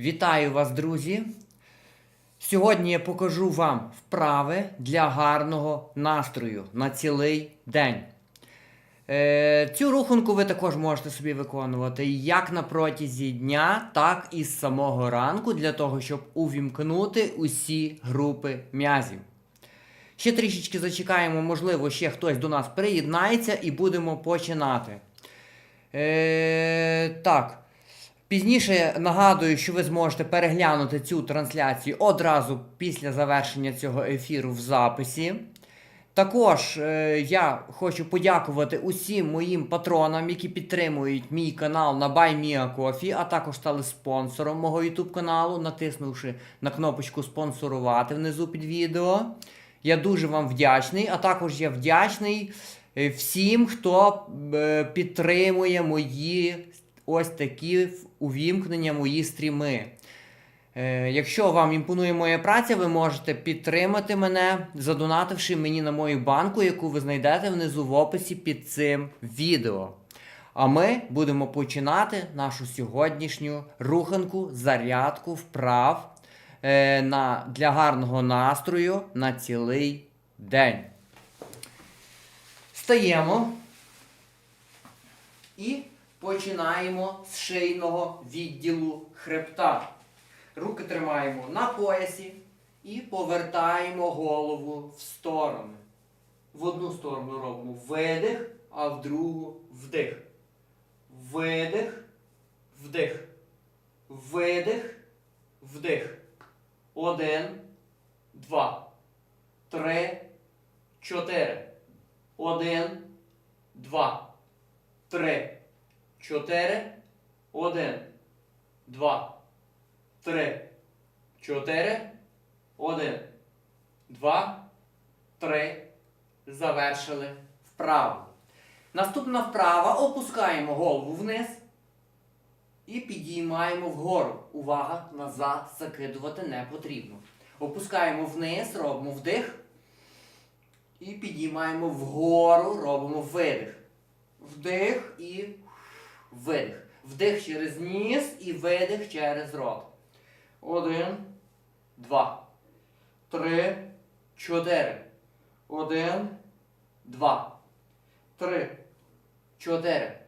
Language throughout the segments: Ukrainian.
Вітаю вас, друзі! Сьогодні я покажу вам вправи для гарного настрою на цілий день. Е, цю рухунку ви також можете собі виконувати як на протязі дня, так і з самого ранку, для того, щоб увімкнути усі групи м'язів. Ще трішечки зачекаємо, можливо, ще хтось до нас приєднається і будемо починати. Е, так. Пізніше нагадую, що ви зможете переглянути цю трансляцію одразу після завершення цього ефіру в записі. Також е, я хочу подякувати усім моїм патронам, які підтримують мій канал на BuyMeACoffee, а також стали спонсором мого YouTube каналу, натиснувши на кнопочку спонсорувати внизу під відео. Я дуже вам вдячний, а також я вдячний е, всім, хто е, підтримує мої ось такі увімкнення, мої стріми. Е, якщо вам імпонує моя праця, ви можете підтримати мене, задонативши мені на мою банку, яку ви знайдете внизу в описі під цим відео. А ми будемо починати нашу сьогоднішню руханку, зарядку, вправ е, на, для гарного настрою на цілий день. Стаємо і починаємо з шийного відділу хребта. Руки тримаємо на поясі і повертаємо голову в сторони. В одну сторону робимо видих, а в другу вдих. Видих, вдих. Видих, вдих. Один, два, три, чотири. Один, два, три, чотири. Один, два, три, чотири. Один, два, три. Завершили вправо. Наступна вправа опускаємо голову вниз і підіймаємо вгору. Увага, назад закидувати не потрібно. Опускаємо вниз, робимо вдих. І підіймаємо вгору, робимо видих. Вдих і видих. Вдих через ніс і видих через рот. Один, два, три, чотири. Один, два, три, чотири.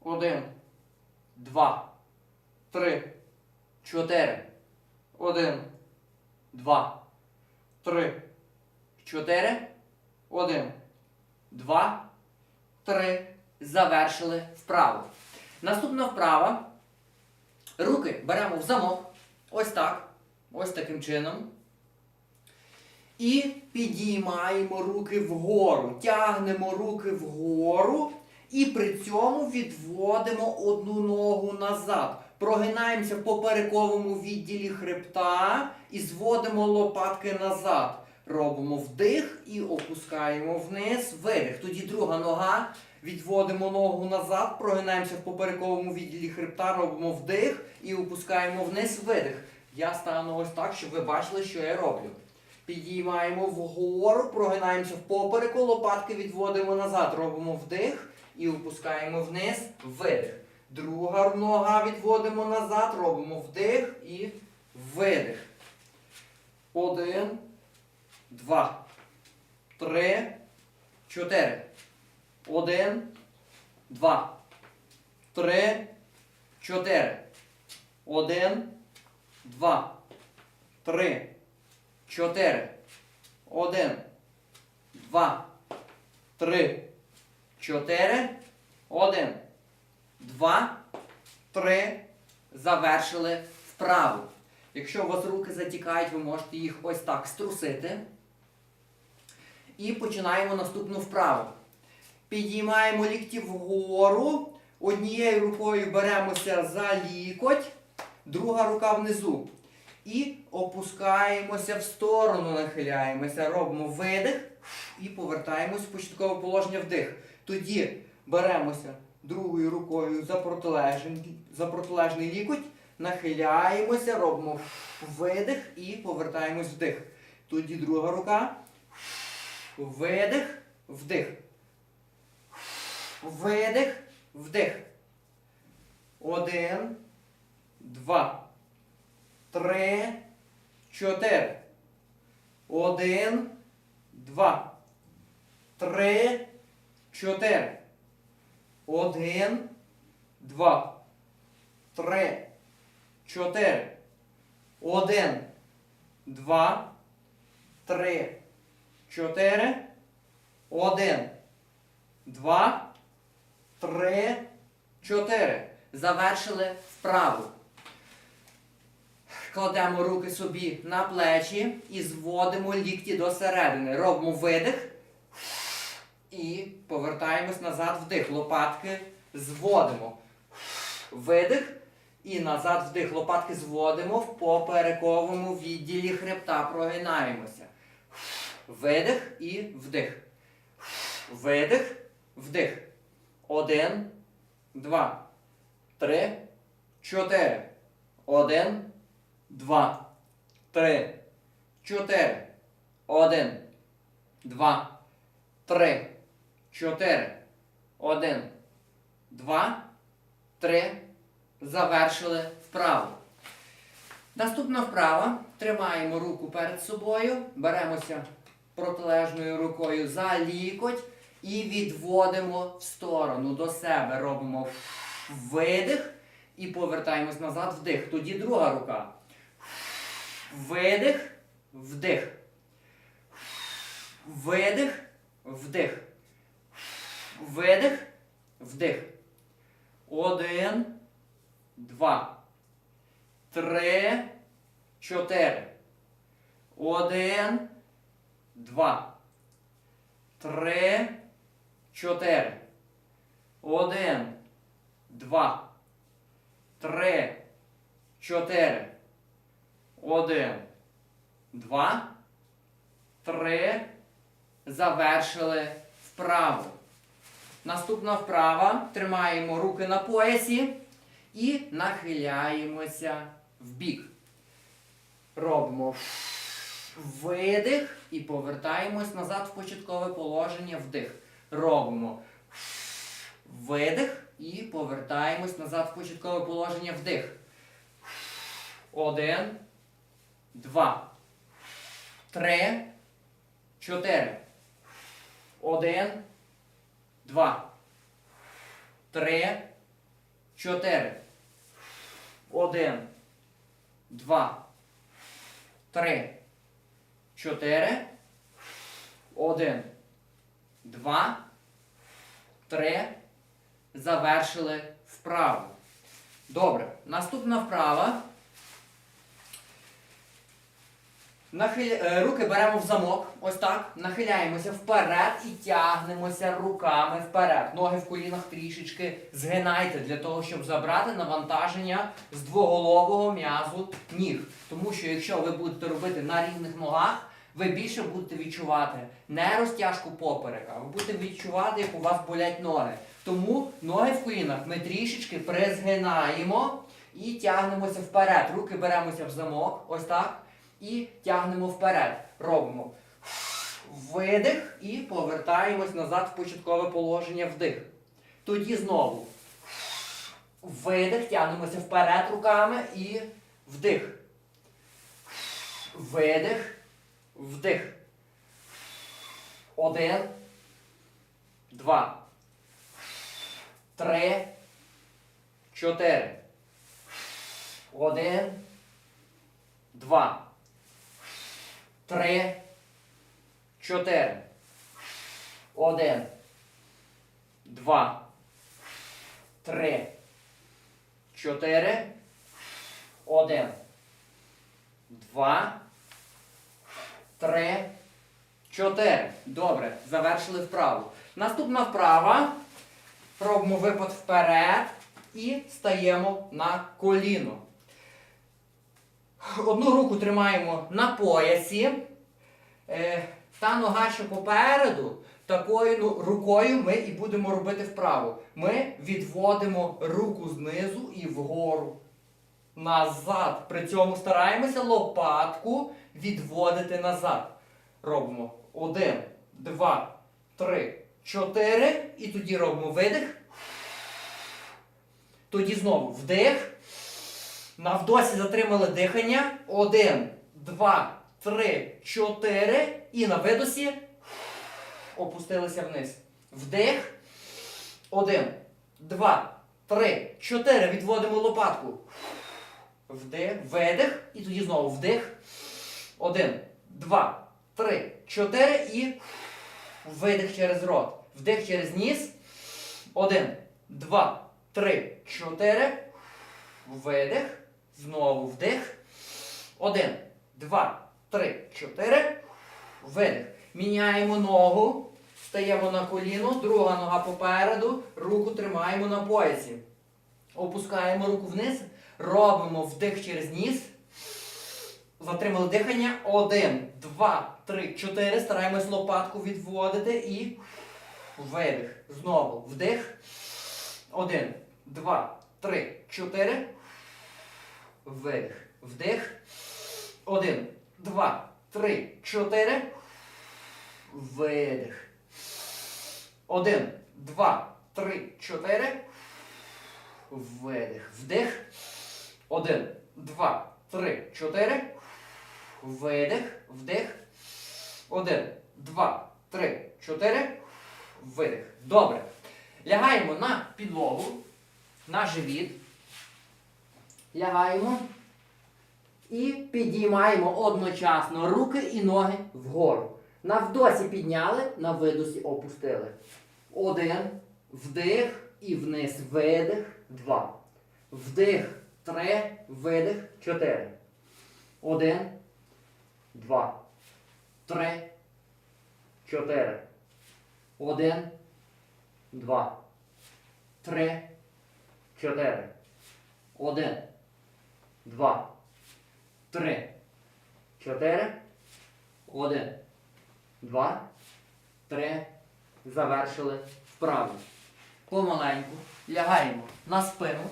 Один, два, три, чотири. Один, два, три, чотири. Один, два, три. Завершили вправу. Наступна вправа. Руки беремо в замок. Ось так. Ось таким чином. І підіймаємо руки вгору. Тягнемо руки вгору. І при цьому відводимо одну ногу назад. Прогинаємося в поперековому відділі хребта і зводимо лопатки назад. Робимо вдих і опускаємо вниз, видих. Тоді друга нога. Відводимо ногу назад, прогинаємося в поперековому відділі хребта, робимо вдих і опускаємо вниз видих. Я стану ось так, щоб ви бачили, що я роблю. Підіймаємо вгору, прогинаємося в попереку, лопатки відводимо назад, робимо вдих і опускаємо вниз видих. Друга нога відводимо назад, робимо вдих і видих. Один, два, три, чотири. Один, два, три, чотири. Один, два, три, чотири. Один, два, три, чотири. Один, два, три. Завершили вправу. Якщо у вас руки затікають, ви можете їх ось так струсити. І починаємо наступну вправу. Підіймаємо лікті вгору. Однією рукою беремося за лікоть, друга рука внизу. І опускаємося в сторону, нахиляємося, робимо видих і повертаємось в початкове положення вдих. Тоді беремося другою рукою за протилежний, за протилежний лікоть, нахиляємося, робимо видих і повертаємось вдих. Тоді друга рука. Видих, вдих. Видих, вдих. Один, два, три, чотири. Один, два. Три, чотири. Один, два. Три, чотири. Один, два, три, чотири. Один, два, три, чотири. Завершили вправу. Кладемо руки собі на плечі і зводимо лікті до середини. Робимо видих і повертаємось назад вдих. Лопатки зводимо. Видих і назад вдих. Лопатки зводимо в поперековому відділі хребта. Прогинаємося. Видих і вдих. Видих, вдих. Один, два, три, чотири. Один, два, три, чотири. Один, два, три, чотири. Один, два, три. Завершили вправу. Наступна вправа. Тримаємо руку перед собою, беремося протилежною рукою за лікоть і відводимо в сторону до себе. Робимо видих і повертаємось назад вдих. Тоді друга рука. Видих, вдих. Видих, вдих. Видих, вдих. Один, два, три, чотири. Один, два. Три, чотири. Один, два. Три, чотири. Один, два, три. Завершили вправу. Наступна вправа. Тримаємо руки на поясі і нахиляємося в бік. Робимо видих і повертаємось назад в початкове положення вдих. Робимо видих і повертаємось назад в початкове положення вдих. Один, два, три, чотири. Один, два, три, чотири. Один, два, три, чотири. Один, два, три. Завершили вправу. Добре. Наступна вправа. Нахиля... е, Руки беремо в замок, ось так. Нахиляємося вперед і тягнемося руками вперед. Ноги в колінах трішечки згинайте для того, щоб забрати навантаження з двоголового м'язу ніг. Тому що якщо ви будете робити на рівних ногах, ви більше будете відчувати не розтяжку поперека, ви будете відчувати, як у вас болять ноги. Тому ноги в колінах ми трішечки призгинаємо і тягнемося вперед. Руки беремося в замок, ось так. І тягнемо вперед. Робимо видих і повертаємось назад в початкове положення вдих. Тоді знову видих, тягнемося вперед руками і вдих. Видих, вдих. Один, два, три, чотири. Один, два. Три, чотири. Один. Два. Три. Чотири. Один. Два. Три. Чотири. Добре. Завершили вправу. Наступна вправа. Робимо випад вперед і стаємо на коліно. Одну руку тримаємо на поясі. Е, та нога, що попереду, такою ну, рукою ми і будемо робити вправу. Ми відводимо руку знизу і вгору. Назад. При цьому стараємося лопатку відводити назад. Робимо один, два, три, чотири. І тоді робимо видих. Тоді знову вдих. На вдосі затримали дихання. Один, два, три, чотири. І на видосі опустилися вниз. Вдих. Один, два, три, чотири. Відводимо лопатку. Вдих, видих. І тоді знову вдих. Один, два, три, чотири. І видих через рот. Вдих через ніс. Один, два, три, чотири. Видих. Знову вдих. Один, два, три, чотири. Видих. Міняємо ногу. Стаємо на коліно. Друга нога попереду. Руку тримаємо на поясі. Опускаємо руку вниз. Робимо вдих через ніс. Затримали дихання. Один, два, три, чотири. Стараємось лопатку відводити і видих. Знову вдих. Один, два, три, чотири. Видих. Вдих. Один, два, три, чотири. Видих. Один, два, три, чотири. Видих. Вдих. Один, два, три, чотири. Видих. Вдих. Один, два, три, чотири. Видих. Добре. Лягаємо на підлогу, на живіт. Лягаємо. І підіймаємо одночасно руки і ноги вгору. На вдосі підняли, на видосі опустили. Один. Вдих і вниз. Видих. Два. Вдих. Три. Видих. Чотири. Один. Два. Три. Чотири. Один. Два. Три. Чотири. Один. Два. Три. Чотири. Один. Два. Три. Завершили вправу. Помаленьку. Лягаємо на спину.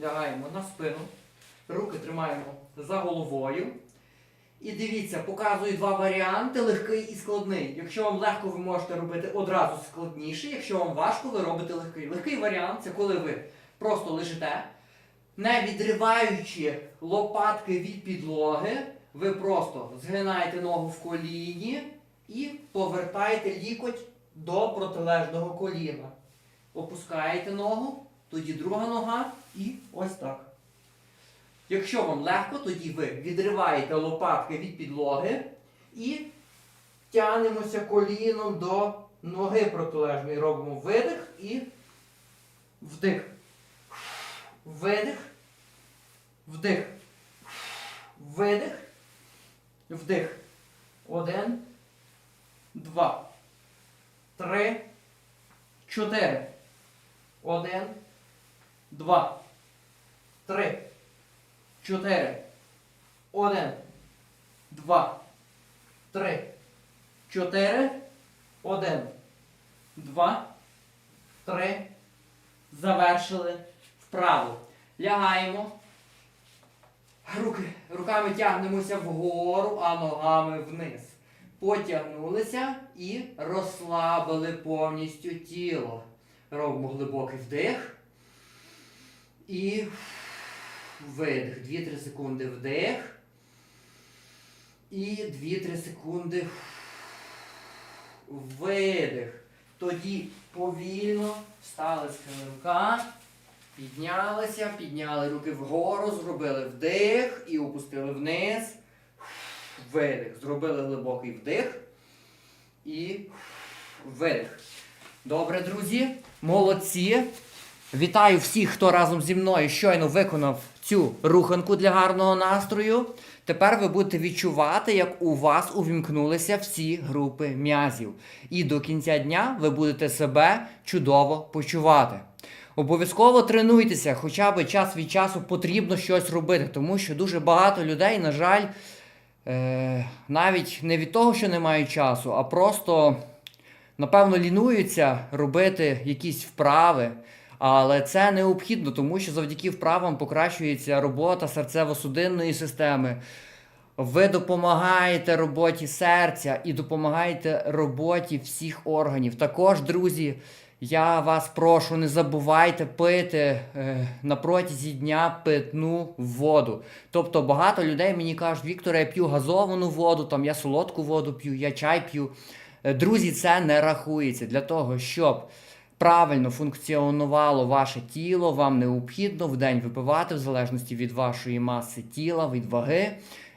Лягаємо на спину. Руки тримаємо за головою. І дивіться, показую два варіанти легкий і складний. Якщо вам легко, ви можете робити одразу складніший. Якщо вам важко, ви робите легкий. Легкий варіант це коли ви просто лежите, не відриваючи лопатки від підлоги, ви просто згинаєте ногу в коліні і повертаєте лікоть до протилежного коліна. Опускаєте ногу, тоді друга нога і ось так. Якщо вам легко, тоді ви відриваєте лопатки від підлоги і тягнемося коліном до ноги протилежної. Робимо видих і вдих. Видих. Вдих. Видих. Вдих. Один. Два. Три. Чотири. Один. Два. Три. Чотири. Один. Два. Три. Чотири. Один. Два. Три. Завершили вправо. Лягаємо. Руки, руками тягнемося вгору, а ногами вниз. Потягнулися і розслабили повністю тіло. Робимо глибокий вдих. І видих. 2-3 секунди вдих. І 2-3 секунди видих. Тоді повільно встали з килимка. Піднялися, підняли руки вгору, зробили вдих і опустили вниз. Видих. Зробили глибокий вдих і видих. Добре, друзі, молодці. Вітаю всіх, хто разом зі мною щойно виконав цю руханку для гарного настрою. Тепер ви будете відчувати, як у вас увімкнулися всі групи м'язів. І до кінця дня ви будете себе чудово почувати. Обов'язково тренуйтеся, хоча б час від часу потрібно щось робити, тому що дуже багато людей, на жаль, е, навіть не від того, що не мають часу, а просто, напевно, лінуються робити якісь вправи. Але це необхідно, тому що завдяки вправам покращується робота серцево-судинної системи. Ви допомагаєте роботі серця і допомагаєте роботі всіх органів. Також, друзі, Я вас прошу, не забувайте пити е, на протязі дня питну воду. Тобто багато людей мені кажуть, Віктор, я п'ю газовану воду, там я солодку воду п'ю, я чай п'ю. Е, Друзі, це не рахується для того, щоб правильно функціонувало ваше тіло, вам необхідно в день випивати, в залежності від вашої маси тіла, від ваги,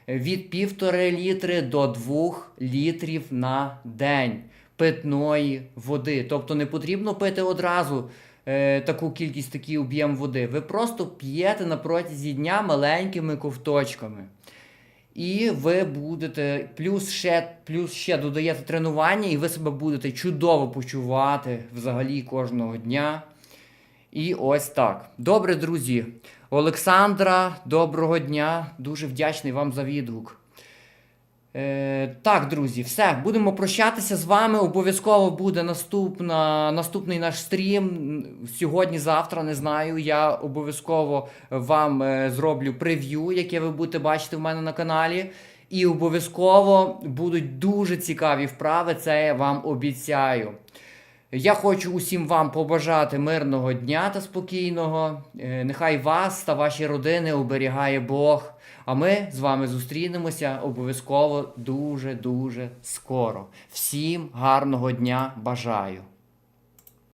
від півтори літри до 2 літрів на день питної води. Тобто не потрібно пити одразу е, таку кількість, такий об'єм води. Ви просто п'єте на протязі дня маленькими ковточками. І ви будете плюс ще, плюс ще додаєте тренування, і ви себе будете чудово почувати взагалі кожного дня. І ось так. Добре, друзі. Олександра, доброго дня. Дуже вдячний вам за відгук. Е, так, друзі, все. Будемо прощатися з вами. Обов'язково буде наступна, наступний наш стрім. Сьогодні-завтра, не знаю. Я обов'язково вам е, зроблю прев'ю, яке ви будете бачити в мене на каналі. І обов'язково будуть дуже цікаві вправи, це я вам обіцяю. Я хочу усім вам побажати мирного дня та спокійного. Е, Нехай вас та ваші родини оберігає Бог. А ми з вами зустрінемося обов'язково дуже-дуже скоро. Всім гарного дня бажаю!